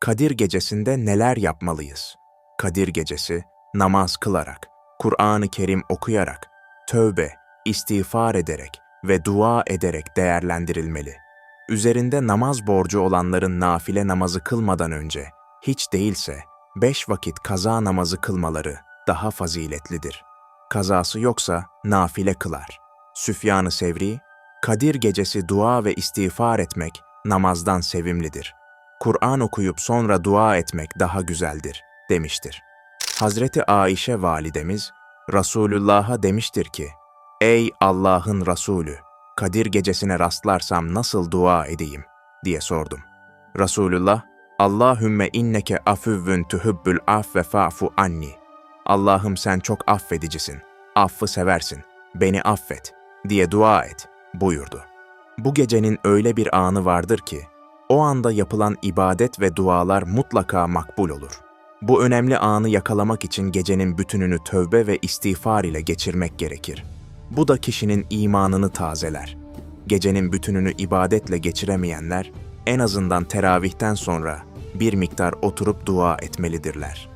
Kadir gecesinde neler yapmalıyız? Kadir gecesi namaz kılarak, Kur'an-ı Kerim okuyarak, tövbe, istiğfar ederek ve dua ederek değerlendirilmeli. Üzerinde namaz borcu olanların nafile namazı kılmadan önce, hiç değilse beş vakit kaza namazı kılmaları daha faziletlidir. Kazası yoksa nafile kılar. Süfyan-ı Sevri, Kadir gecesi dua ve istiğfar etmek namazdan sevimlidir. Kur'an okuyup sonra dua etmek daha güzeldir, demiştir. Hazreti Aişe validemiz, Resulullah'a demiştir ki, Ey Allah'ın Resulü, Kadir gecesine rastlarsam nasıl dua edeyim, diye sordum. Resulullah, Allahümme inneke afüvvün tuhubbül affe fa'fu anni. Allah'ım sen çok affedicisin, affı seversin, beni affet, diye dua et, buyurdu. Bu gecenin öyle bir anı vardır ki, o anda yapılan ibadet ve dualar mutlaka makbul olur. Bu önemli anı yakalamak için gecenin bütününü tövbe ve istiğfar ile geçirmek gerekir. Bu da kişinin imanını tazeler. Gecenin bütününü ibadetle geçiremeyenler, en azından teravihten sonra bir miktar oturup dua etmelidirler.''